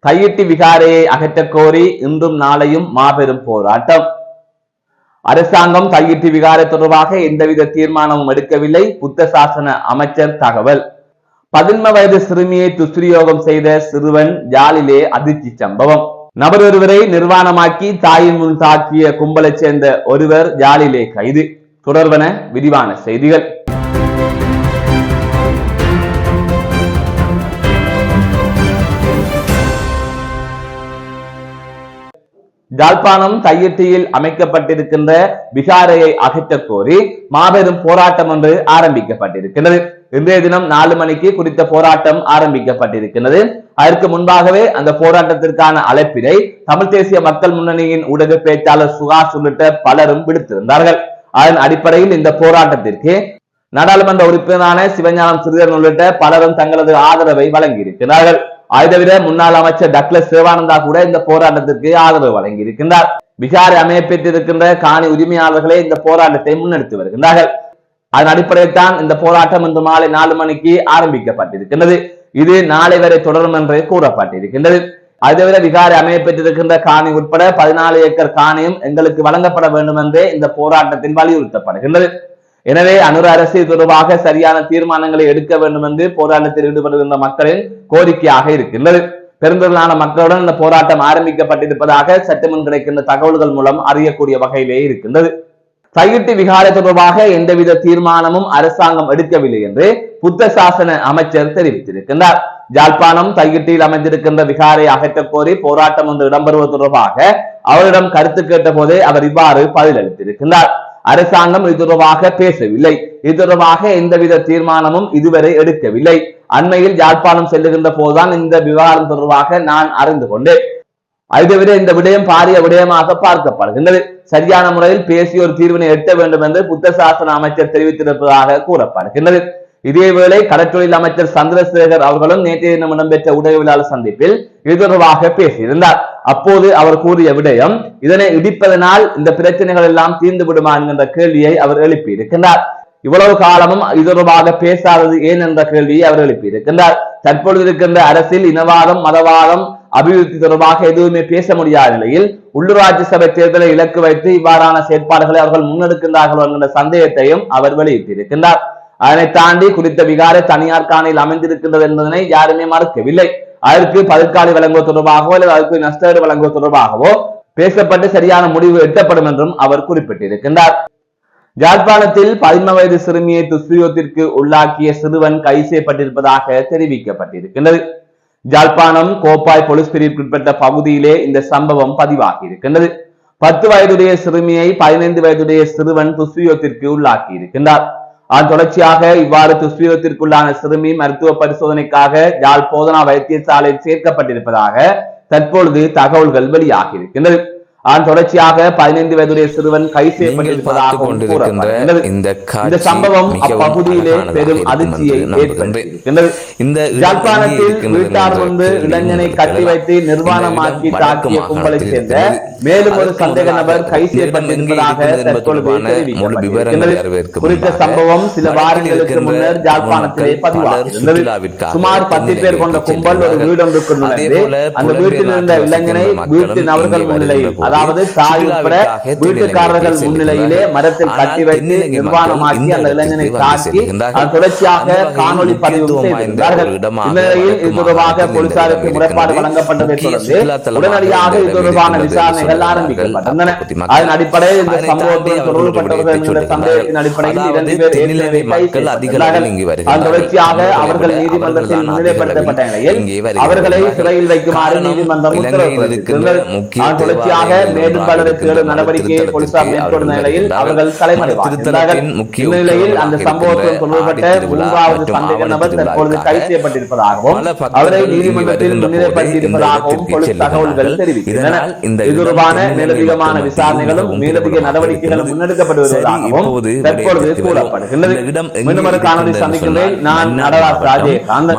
கையிட்டி விகாரையை அகற்றக் கோரி இன்றும் நாளையும் மாபெரும் போராட்டம். அரசாங்கம் கையிட்டி விகாரை தொடர்பாக எந்தவித தீர்மானமும் எடுக்கவில்லை. புத்த சாசன அமைச்சர் தகவல். பதின்ம வயது சிறுமியை துஷ்பிரயோகம் செய்த சிறுவன் ஜாலிலே அதிர்ச்சி சம்பவம். நபர் ஒருவரை நிர்வாணமாக்கி தாயின் முன் தாக்கிய கும்பலைச் சேர்ந்த ஒருவர் ஜாலிலே கைது. தொடர்வன விரிவான செய்திகள். யாழ்ப்பாணம் தையிட்டியில் அமைக்கப்பட்டிருக்கின்ற விகாரையை அகற்றக் கோரி மாபெரும் போராட்டம் ஒன்று ஆரம்பிக்கப்பட்டிருக்கிறது இன்றைய தினம் நாலு மணிக்கு குறித்த போராட்டம் ஆரம்பிக்கப்பட்டிருக்கிறது அதற்கு முன்பாகவே அந்த போராட்டத்திற்கான அழைப்பினை தமிழ் தேசிய மக்கள் முன்னணியின் ஊடக பேச்சாளர் சுகாஷ் உள்ளிட்ட பலரும் விடுத்திருந்தார்கள். அதன் அடிப்படையில் இந்த போராட்டத்திற்கு நாடாளுமன்ற உறுப்பினரான சிவஞானம் சிறிதரன் உள்ளிட்ட பலரும் தங்களது ஆதரவை வழங்கியிருக்கிறார்கள். அதை தவிர முன்னாள் அமைச்சர் டக்ளஸ் சிவானந்தா கூட இந்த போராட்டத்திற்கு ஆதரவு வழங்கி இருக்கின்றார் விகாரை அமையப்பெற்றிருக்கின்ற காணி உரிமையாளர்களே இந்த போராட்டத்தை முன்னெடுத்து வருகின்றார்கள். அதன் அடிப்படையில் தான் இந்த போராட்டம் இன்று மாலை நாலு மணிக்கு ஆரம்பிக்கப்பட்டிருக்கின்றது. இது நாளை வரை தொடரும் என்று கூறப்பட்டிருக்கின்றது. அதை தவிர விகாரை அமையப்பெற்றிருக்கின்ற காணி உட்பட பதினாலு ஏக்கர் காணியும் எங்களுக்கு வழங்கப்பட வேண்டும் என்றே இந்த போராட்டத்தில் வலியுறுத்தப்படுகின்றது. எனவே அனுர அரசு தொடர்பாக சரியான தீர்மானங்களை எடுக்க வேண்டும் என்று போராட்டத்தில் ஈடுபடுகின்ற மக்களின் கோரிக்கையாக இருக்கின்றது. பெருந்தொழிலான மக்களுடன் இந்த போராட்டம் ஆரம்பிக்கப்பட்டிருப்பதாக சட்டமன்றம் கிடைக்கின்ற தகவல்கள் மூலம் அறியக்கூடிய வகையிலே இருக்கின்றது. சையிட்டு விகாரை தொடர்பாக எந்தவித தீர்மானமும் அரசாங்கம் எடுக்கவில்லை என்று புத்த சாசன அமைச்சர் தெரிவித்திருக்கின்றார். ஜாழ்ப்பாணம் தையிட்டியில் அமைந்திருக்கின்ற விகாரை அகற்றக் கோரி போராட்டம் ஒன்று இடம்பெறுவது தொடர்பாக அவரிடம் கருத்து கேட்ட போதே அவர் இவ்வாறு பதிலளித்திருக்கின்றார். அரசாங்கம் இது தொடர்பாக பேசவில்லை. இது தொடர்பாக எந்தவித தீர்மானமும் இதுவரை எடுக்கவில்லை. அண்மையில் யாழ்ப்பாணம் செல்லுகின்ற போதுதான் இந்த விவகாரம் தொடர்பாக நான் அறிந்து கொண்டேன். அதை இந்த விடயம் பாரிய விடயமாக பார்க்கப்படுகின்றது. சரியான முறையில் பேசி ஒரு தீர்வினை எட்ட வேண்டும் என்று புத்த சாசன அமைச்சர் தெரிவித்திருப்பதாக கூறப்படுகின்றது. இதேவேளை கடற்றொழில் அமைச்சர் சந்திரசேகர் அவர்களும் நேற்றைய தினம் இடம்பெற்ற ஊடகவியலாளர் சந்திப்பில் இது தொடர்பாக பேசியிருந்தார். அப்போது அவர் கூறிய விடயம் இதனை இடிப்பதனால் இந்த பிரச்சனைகள் எல்லாம் தீர்ந்து விடுமா? என்கின்ற கேள்வியை அவர் எழுப்பியிருக்கின்றார். இவ்வளவு காலமும் இது தொடர்பாக பேசாதது ஏன் என்ற கேள்வியை அவர் எழுப்பியிருக்கின்றார். தற்பொழுது இருக்கின்ற அரசில் இனவாதம் மதவாதம் அபிவிருத்தி தொடர்பாக எதுவுமே பேச முடியாத நிலையில் உள்ளூராட்சி சபை தேர்தலை இலக்கு வைத்து இவ்வாறான செயற்பாடுகளை அவர்கள் முன்னெடுக்கின்றார்கள் என்கின்ற சந்தேகத்தையும் அவர் வெளியிட்டிருக்கின்றார். அதனை தாண்டி குறித்த விகார தனியார் காணியில் அமைந்திருக்கின்றது என்பதனை யாருமே மறுக்கவில்லை. அதற்கு பதற்காலி வழங்குவது தொடர்பாகவோ அல்லது அதற்கு நஷ்டஈடு வழங்குவது தொடர்பாகவோ பேசப்பட்டு சரியான முடிவு எட்டப்படும் என்றும் அவர் குறிப்பிட்டிருக்கின்றார். யாழ்ப்பாணத்தில் பதின்ம வயது சிறுமியை துஷ்பிரயோகத்திற்கு உள்ளாக்கிய சிறுவன் கைது செய்யப்பட்டிருப்பதாக தெரிவிக்கப்பட்டிருக்கின்றது. ஜாழ்ப்பாணம் கோப்பாய் போலீஸ் பிரிவுக்குட்பட்ட பகுதியிலே இந்த சம்பவம் பதிவாகி இருக்கின்றது பத்து வயதுடைய சிறுமியை பதினைந்து வயதுடைய சிறுவன் துஷ்பிரயோகத்திற்கு உள்ளாக்கி இருக்கின்றார் தொடர்ச்சியாக இவ்வாறு துஷ்பீரத்திற்குள்ளான சிறுமி மருத்துவ பரிசோதனைக்காக யாழ் போதனா வைத்தியசாலையில் சேர்க்கப்பட்டிருப்பதாக தற்பொழுது தகவல்கள் வெளியாகி இருக்கின்றது. அதன் தொடர்ச்சியாக பதினைந்து வயதுடைய சிறுவன் கைது செய்யப்பட்டிருப்பதாகவும் கூறப்படுகின்றது இந்த சம்பவம் அப்பகுதியிலே பெரும் அதிர்ச்சியை இந்த யாழ்ப்பாணத்தில் வீட்டார் முன்பு இளைஞனை கட்டி வைத்து நிர்வாணமாக்கி தாக்கிய கும்பலை சேர்ந்த மேலும் ஒரு சந்தேக நபர் கைது செய்யப்பட்டிருப்பதாக குறித்த சம்பவம் சில வாரங்களுக்கு முன்னர் யாழ்ப்பாணத்திலே பதிவாகியிருந்தது சுமார் பத்து பேர் கொண்ட கும்பல் ஒரு வீடொன்றுக்கு நுழைந்து அந்த வீட்டில் இருந்த இளைஞனை வீட்டு நபர்கள் முன்னிலையில் அதாவது தாய் உட்பட வீட்டுக்காரர்கள் முன்னிலையிலே மரத்தில் கட்டி வைத்து நிர்வாணமாக்கி அந்த இளைஞனை தாக்கி தொடர்ச்சியாக காணொலி பதிவு செய்திருந்தார்கள் இந்நிலையில் இது தொடர்பாக போலீசாருக்கு முறைப்பாடு வழங்கப்பட்டதை தொடர்ந்து உடனடியாக இது தொடர்பான விசாரணைகள் ஆரம்பிக்கப்பட்டன. அதன் அடிப்படையில் இந்த சம்பவத்தில் தொடர்புபட்டவர்கள் என்கிற சந்தேகத்தின் அடிப்படையில் இரண்டு பேர் ஏற்கனவே கைது செய்யப்பட்டார்கள் தொடர்ச்சியாக அவர்கள் நீதிமன்றத்தில் முன்னிலைப்படுத்தப்பட்ட நிலையில் அவர்களை சிறையில் வைக்குமாறு நீதிமன்றம் உத்தரவிட்டிருந்தது அதன் தொடர்ச்சியாக பலருக்கு ஏழு நடவடிக்கையை போலீசார் மேற்கொண்ட நிலையில் அவர்கள் தலைமறைவாகிறார்கள் இந்நிலையில் அந்த சம்பவத்தில் தொடர்பட்ட மூன்றாவது சந்தேக நபர் தற்பொழுது கைது செய்யப்பட்டிருப்பதாகவும் அவரை நீதிமன்றத்தில் முன்னிலைப்படுத்தியிருப்பதாகவும் போலீஸ் தகவல்கள் தெரிவிக்கின்றன. இது தொடர்பான மேலதிகமான விசாரணைகளும் மேலதிக நடவடிக்கைகளும் முன்னெடுக்கப்பட்டு வருவதாகவும் தற்பொழுது கூறப்படுகின்றது மீண்டும் ஒரு காணொலி சந்திக்கின்றேன். நான் நடராஜ் ராஜேகாந்த்